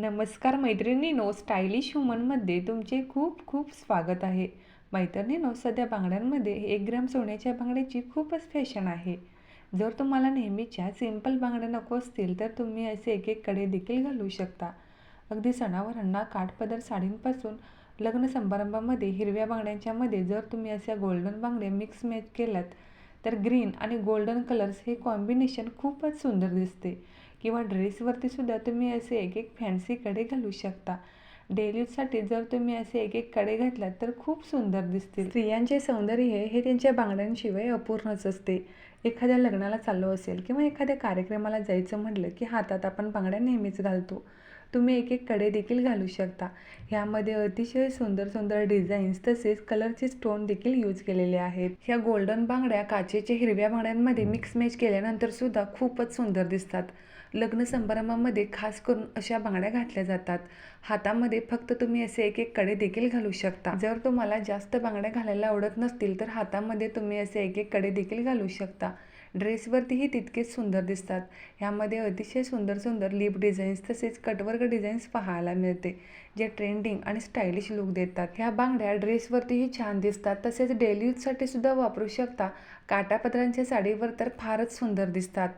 नमस्कार मैत्रिणींनो स्टायलिश ह्युमनमध्ये तुमचे खूप खूप स्वागत आहे. मैत्रिणींनो सध्या बांगड्यांमध्ये एक ग्राम सोन्याच्या बांगड्याची खूपच फॅशन आहे. जर तुम्हाला नेहमीच्या सिंपल बांगड्या नको असतील तर तुम्ही असे एक एक कडे देखील घालू शकता. अगदी सणावरांना काठपदर साडींपासून लग्न समारंभामध्ये हिरव्या बांगड्यांच्यामध्ये जर तुम्ही अशा गोल्डन बांगड्या मिक्स मॅच केल्यात तर ग्रीन आणि गोल्डन कलर्स हे कॉम्बिनेशन खूपच सुंदर दिसते. किंवा ड्रेसवरती सुद्धा तुम्ही असे एक एक फॅन्सी कडे घालू शकता. डेलीसाठी जर तुम्ही असे एक एक कडे घातलात तर खूप सुंदर दिसतील. स्त्रियांचे सौंदर्य हे त्यांच्या बांगड्यांशिवाय अपूर्णच असते. एखाद्या लग्नाला चाललो असेल किंवा एखाद्या कार्यक्रमाला जायचं म्हटलं की हातात आपण बांगड्या नेहमीच घालतो. तुम्ही एक एक कडे देखील घालू शकता. ह्यामध्ये अतिशय सुंदर सुंदर डिझाईन्स तसेच कलरचे स्टोन देखील यूज केलेले आहेत. ह्या गोल्डन बांगड्या काचेच्या हिरव्या बांगड्यांमध्ये मिक्स मॅच केल्यानंतर सुद्धा खूपच सुंदर दिसतात. लग्न समारंभामध्ये खास करून अशा बांगड्या घातल्या जातात. हातामध्ये फक्त तुम्ही असे एक एक कडे देखील घालू शकता. जर तुम्हाला जास्त बांगड्या घालायला आवडत नसतील तर हातामध्ये तुम्ही असे एक एक कडे देखील घालू शकता. ड्रेसवरतीही तितकेच सुंदर दिसतात. ह्यामध्ये अतिशय सुंदर सुंदर लिप डिझाईन्स तसेच कटवर्क डिझाईन्स पाहायला मिळते जे ट्रेंडिंग आणि स्टायलिश लुक देतात. ह्या बांगड्या ड्रेसवरतीही छान दिसतात. तसेच डेली यूजसाठी सुद्धा वापरू शकता. काटापत्रांच्या साडीवर तर फारच सुंदर दिसतात.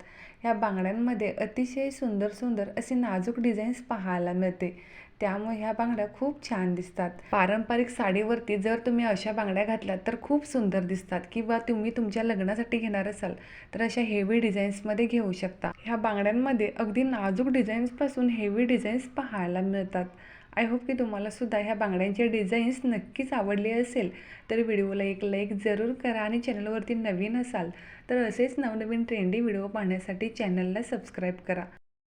ह्या बांगड्यांमध्ये अतिशय सुंदर सुंदर असे नाजूक डिझाईन्स पाहायला मिळते. त्यामुळे ह्या बांगड्या खूप छान दिसतात. पारंपरिक साडीवरती जर तुम्ही अशा बांगड्या घातल्यात तर खूप सुंदर दिसतात किंवा तुम्ही तुमच्या लग्नासाठी घेणार असाल तर अशा हेवी डिझाईन्समध्ये घेऊ शकता. ह्या बांगड्यांमध्ये अगदी नाजूक डिझाईन्सपासून हेवी डिझाईन्स पाहायला मिळतात. आय होप की तुम्हाला सुद्धा ह्या बांगड्यांचे डिझाईन्स नक्कीच आवडले असेल. तर व्हिडिओला एक लाईक जरूर करा आणि चॅनलवरती नवीन असाल तर असेच नवनवीन ट्रेंडी व्हिडिओ पाहण्यासाठी चॅनलला सबस्क्राईब करा.